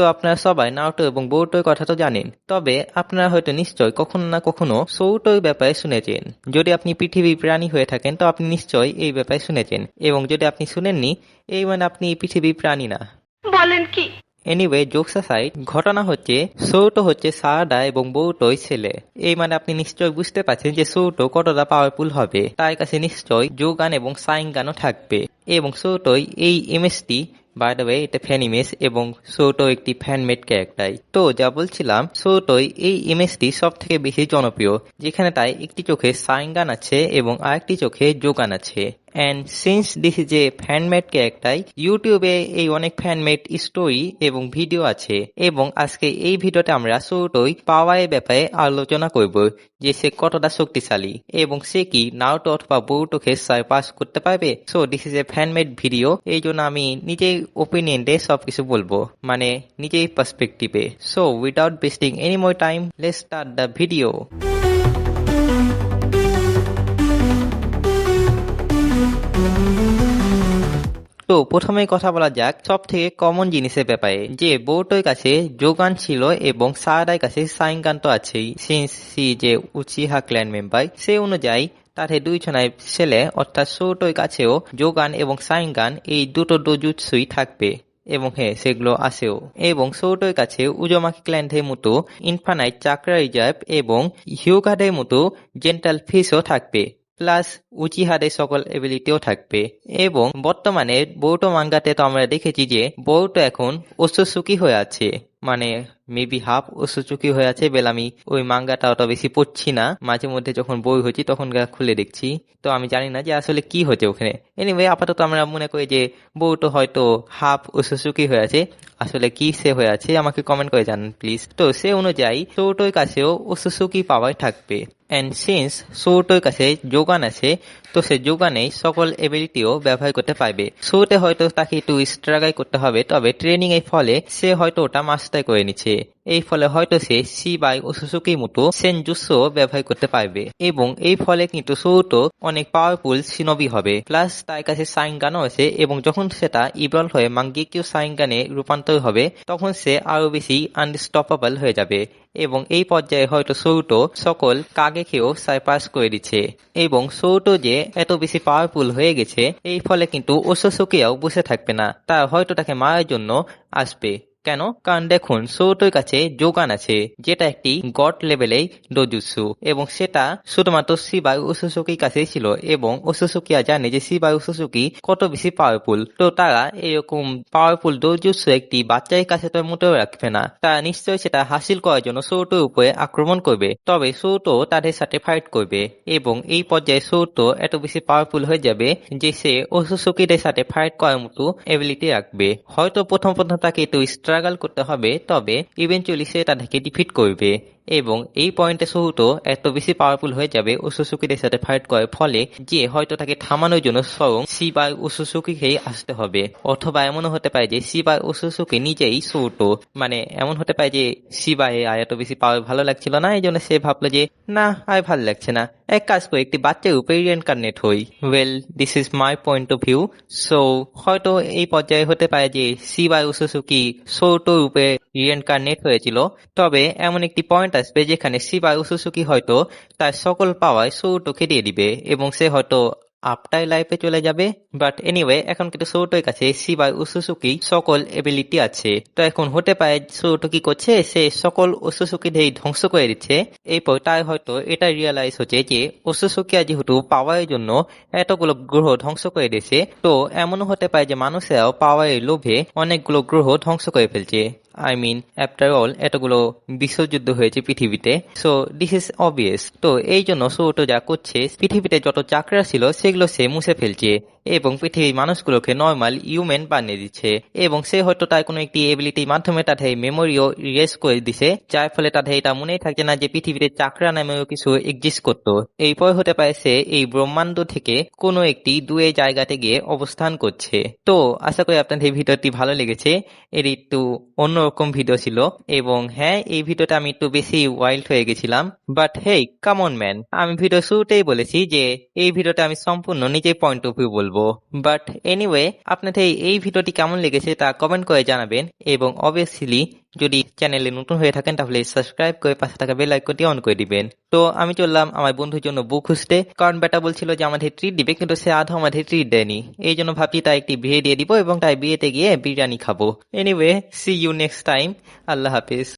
তো আপনারা সবাই নাওটো এবং বৌটোর কথা তো জানেন। তবে আপনারা হয়তো নিশ্চয় কখনো না কখনো সৌটোর ব্যাপারে শুনেছেন। যদি আপনি পৃথিবীর প্রাণী হয়ে থাকেন তো আপনি নিশ্চয়ই এই ব্যাপারে শুনেছেন। এবং যদি আপনি শুনেননি এই মানে আপনি পৃথিবীর প্রাণী না। বলেন কি? এনিওয়ে জোকস সাইড ঘটনা হচ্ছে সৌটো হচ্ছে সারাডা এবং বৌটোই ছেলে। এই মানে আপনি নিশ্চয় বুঝতে পারছেন যে সৌটো কতটা পাওয়ারফুল হবে। তার কাছে নিশ্চয় যোগান এবং সাইন গানও থাকবে। এবং সৌটোই এই ইমেজটি বাই দ্য ওয়ে এটা ফ্যান ইমেজ এবং সোটো একটি ফ্যান মেড ক্যারেক্টার তো, যা বলছিলাম সৌটোই এই ইমেজটি সব থেকে বেশি জনপ্রিয়, যেখানে তাই একটি চোখে সাইঙ্গান আছে এবং আরেকটি চোখে যোগান আছে। And since this is a fan made character ইউটিউবে এই অনেক ফ্যানমেড স্টোরি এবং ভিডিও আছে। এবং আজকে এই ভিডিওতে আমরা সৌটোই পাওয়ারের ব্যাপারে আলোচনা করব যে সে কতটা শক্তিশালী এবং সে কি নাউটো অথবা বউটোকে পাস করতে পারবে? So this is a fan made video এই জন্য আমি নিজেই ওপিনিয়নে সবকিছু বলব মানে নিজেই পার্সপেক্টিভে so without wasting any more time let's start the video তো প্রথমেই কথা বলা যাক সব থেকে কমন জিনিসের ব্যাপারে, যে বৌটোর কাছে যোগান ছিল এবং সারাদার কাছে সাইনগান তো আছেই। সিন্স সি যে উচিহা ক্ল্যান মেম্বার সে অনুযায়ী তার দুই ছনায় ছেলে, অর্থাৎ সৌটোর কাছেও যোগান এবং সাইনগান এই দুটো ডোজুৎসুই থাকবে। এবং হ্যাঁ সেগুলো আসেও এবং সৌটোর কাছে উজমাকি ক্ল্যান্ডের মতো ইনফানাইট চাকরা রিজার্ভ এবং হিউগার্ডের মতো জেন্টাল ফিসও থাকবে। প্লাস উচিহাদের সকল এবিলিটিও থাকবে। এবং বর্তমানে বৌটো মাঙ্গাতে তো আমরা দেখেছি যে বৌটো এখন অসুসুকি হয়ে আছে। মানে মেবি হাফ অসুচুকি হয়ে আছে, বেল আমি ওই মাঙ্গাটা অত বেশি পড়ছি না। মাঝে মধ্যে যখন বই হচ্ছে তখন খুলে দেখছি। তো আমি জানি না যে আসলে কি হচ্ছে ওখানে। এনিওয়ে আপাতত আমরা মনে করি যে বউটো হয়তো হাফ অসুচুকি হয়ে আছে। আসলে কি সে হয়ে আছে, আমাকে কমেন্ট করে জানান প্লিজ তো সে অনুযায়ী, সৌটোর কাছেও অসুচুকি পাওয়ার থাকবে। অ্যান্ড সিন্স সৌটোর কাছে যোগান আছে, তো সে যোগানেই সকল এবিলিটিও ব্যবহার করতে পারবে। শুরুতে হয়তো তাকে একটু স্ট্রাগল করতে হবে, তবে ট্রেনিং এর ফলে সে হয়তো ওটা মাস্টার করে নিচ্ছে। এই ফলে হয়তো সে সি বাই ও সুসুকির মতো সেনজুসও ব্যবহার করতে পারবে। এবং এই ফলে কিন্তু সৌটো অনেক পাওয়ারফুল সিনবি হবে। প্লাস তার কাছে সাইন গানও আছে এবং যখন সেটা ইভলভ হয়ে মাঙ্গিকিউ সাইন গানে রূপান্তর হবে, তখন সে আরও বেশি আনস্টপেবল হয়ে যাবে। এবং এই পর্যায়ে হয়তো সৌটো সকল কাগেকেও সাইপাস করে দিচ্ছে। এবং সৌটো যে এত বেশি পাওয়ারফুল হয়ে গেছে, এই ফলে কিন্তু ওসোসুকিয়াও বসে থাকবে না। তা হয়তো তাকে মারার জন্য আসবে। কেন? কারণ দেখুন সৌটোর কাছে যোগান আছে, যেটা একটি গড লেভেলেই ডোজুৎসু এবং সেটা শুধুমাত্র সিবাই ওসুসুকির কাছেই ছিল, এবং ওসুসুকিয়া জানে যে সিবাই ওসুসুকি কত বেশি পাওয়ারফুল তো তারা এরকম পাওয়ারফুল ডোজুৎসু একটি বাচ্চার কাছে তো মোটেও রাখবে না। তারা নিশ্চয়ই সেটা হাসিল করার জন্য সৌটোর উপরে আক্রমণ করবে, তবে সৌটো তাদের সাথে ফাইট করবে, এবং এই পর্যায়ে সৌটো এত বেশি পাওয়ারফুল হয়ে যাবে যে সে ওসুসুকিদের সাথে ফাইট করার মতো এবিলিটি রাখবে। হয়তো প্রথম প্রথম তাকে একটু স্ট্রাগল করতে হবে তবে ইভেন্টুয়ালি সে তাদেরকে ডিফিট করবে। এবং এই পয়েন্টে সহুতো এত বেশি পাওয়ারফুল হয়ে যাবে ওসুসুকিদের সাথে ফাইট করার ফলে যে হয়তো তাকে থামানোর জন্য স্বয়ং সিবাই ওসুসুকিকেই আসতে হবে। অথবা এমনও হতে পারে যে সিবাই ওসুসুকি নিজেই সৌটো মানে এমন হতে পারে যে সিবাই আর এত বেশি পাওয়ার ভালো লাগছিল না এই জন্য সে ভাবলো যে, না, আর ভালো লাগছে না। এক কাজ করে, একটি বাচ্চার উপরে রিএনকার্নেট হই। Well this is my point of view so হয়তো এই পর্যায়ে হতে পারে যে সিবাই ওসুসুকি সৌটো রূপে রিএনকার্নেট হয়েছিল। তবে এমন একটি পয়েন্ট আসবে, যেখানে শিবা ও সুসুকি হয়তো তার সকল পাওয়ায় সৌটোকে দিয়ে দিবে এবং সে হয়তো আফটার লাইফে চলে যাবে। বাট এনিওয়ে এখন কিন্তু সৌটোর কাছে সিবাই উসুসুকি সকল এবিলিটি আছে। তো এখন হতে পারে সৌটো কি করছে? সে সকল ওসুসুকিদের ধ্বংস করে দিচ্ছে। এরপর তার হয়তো এটা রিয়েলাইজ হচ্ছে যে ওসুসুকিয়া যেহেতু পাওয়ারের জন্য এতগুলো গ্রহ ধ্বংস করে দিয়েছে, তো এমনও হতে পারে যে মানুষেরাও পাওয়ারের লোভে অনেকগুলো গ্রহ ধ্বংস করে ফেলছে। আই মিন আফটার অল এতগুলো বিশ্বযুদ্ধ হয়েছে পৃথিবীতে। সো দিস ইজ অবভিয়াস তো এই জন্য সৌটো যা করছে, পৃথিবীতে যত চাকরা ছিল সেগুলো সে মুছে ফেলছে এবং পৃথিবীর মানুষগুলোকে নর্মাল ইউম্যান বানিয়ে দিচ্ছে। এবং সে হয়তো তার কোনো একটি এবিলিটির মাধ্যমে তাদের মেমোরিও ইরেজ করে দিছে, যার ফলে তাদের এটা মনেই থাকছে না যে পৃথিবীতে চাকরা নামেও কিছু এক্সিস্ট করতো। এরপর হতে পারে সে এই ব্রহ্মাণ্ড থেকে কোনো একটি দুয়ে জায়গাতে গিয়ে অবস্থান করছে। তো, আশা করি আপনাদের এই ভিডিওটি ভালো লেগেছে। এর একটু অন্যরকম ভিডিও ছিল এবং হ্যাঁ এই ভিডিওটা আমি একটু বেশি ওয়াইল্ড হয়ে গেছিলাম। But hey come on man আমি ভিডিও শুরুতেই বলেছি যে, এই ভিডিওটা আমি সম্পূর্ণ নিজের পয়েন্ট অফ ভিউ বলব। বলব। বাট এনিওয়ে আপনাদের এই ভিডিওটি কেমন লেগেছে তা কমেন্ট করে জানাবেন এবং অবভিয়াসলি যদি চ্যানেলে নতুন হয়ে থাকেন তাহলে সাবস্ক্রাইব করে পাশে থাকা বেল আইকনটি অন করে দিবেন। তো আমি চললাম আমার বন্ধুর জন্য বুক খুঁজতে। কারণ বেটা বলছিল যে আমাদের ট্রিট দিবে, কিন্তু সে আধা আমাদের ট্রিট দেয়নি। এই জন্য ভাবছি তাই একটি বিয়ে দিয়ে দিব এবং তাই বিয়েতে গিয়ে বিরিয়ানি খাব। Anyway see you next time Allah Hafiz.